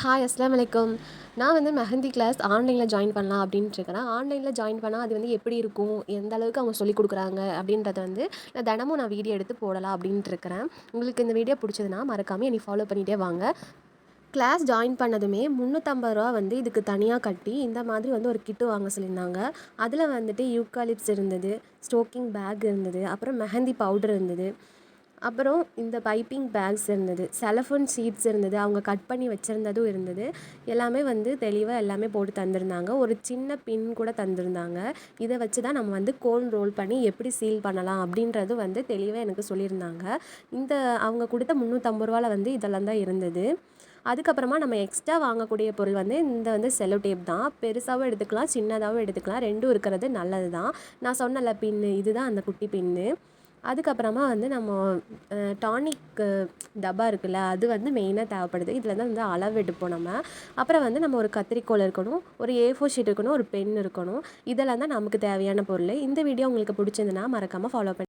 Hi அஸ்லாம் வலைக்கம் நான் வந்து மெஹந்தி கிளாஸ் ஆன்லைனில் ஜாயின் பண்ணலாம் அப்படின்ட்டு இருக்கிறேன் ஆன்லைனில் ஜாயின் பண்ணால் அது வந்து எப்படி இருக்கும்? எந்த அளவுக்கு அவங்க சொல்லிக் கொடுக்குறாங்க? அப்படின்றத வந்து நான் தினமும் நான் வீடியோ எடுத்து போடலாம் அப்படின்ட்டு இருக்கிறேன் உங்களுக்கு இந்த வீடியோ பிடிச்சதுன்னா மறக்காமல் என்னை ஃபாலோ பண்ணிகிட்டே வாங்க. கிளாஸ் ஜாயின் பண்ணதுமே முந்நூற்றம்பது ரூபா வந்து இதுக்கு தனியாக கட்டி இந்த மாதிரி வந்து ஒரு கிட்டு வாங்க சொல்லியிருந்தாங்க. அதில் வந்துட்டு யூக்காலிப்ஸ் இருந்தது ஸ்டோக்கிங் பேக் இருந்தது அப்புறம் மெஹந்தி பவுடர் இருந்தது. அப்புறம் இந்த பைப்பிங் பேக்ஸ் இருந்தது. செலஃபோன் சீட்ஸ் இருந்தது. அவங்க கட் பண்ணி வச்சுருந்ததும் இருந்தது. எல்லாமே வந்து தெளிவாக எல்லாமே போட்டு தந்திருந்தாங்க. ஒரு சின்ன பின் கூட தந்திருந்தாங்க. இதை வச்சு தான் நம்ம வந்து கோன் ரோல் பண்ணி எப்படி சீல் பண்ணலாம் அப்படின்றது வந்து தெளிவாக எனக்கு சொல்லியிருந்தாங்க. இந்த அவங்க கொடுத்த முந்நூற்றம்பது ரூபாவில் வந்து இதெல்லாம் தான் இருந்தது. அதுக்கப்புறமா நம்ம எக்ஸ்ட்ரா வாங்கக்கூடிய பொருள் வந்து இந்த வந்து செலோ டேப் தான். பெருசாகவும் எடுத்துக்கலாம் சின்னதாகவும் எடுத்துக்கலாம். ரெண்டும் இருக்கிறது நல்லது தான் நான் சொன்னல பின்னு இதுதான் அந்த குட்டி பின்னு அதுக்கப்புறமா வந்து நம்ம டானிக்கு டப்பா இருக்குல்ல அது வந்து மெயினாக தேவைப்படுது. இதில் தான் வந்து அளவெடுப்போம் நம்ம. அப்புறம் வந்து நம்ம ஒரு கத்திரிக்கோல் இருக்கணும் ஒரு ஏ ஃபோர் ஷீட் இருக்கணும் ஒரு பென் இருக்கணும். இதெல்லாம் தான் நமக்கு தேவையான பொருள். இந்த வீடியோ உங்களுக்கு பிடிச்சிருந்துன்னா மறக்காமல் ஃபாலோ பண்ணி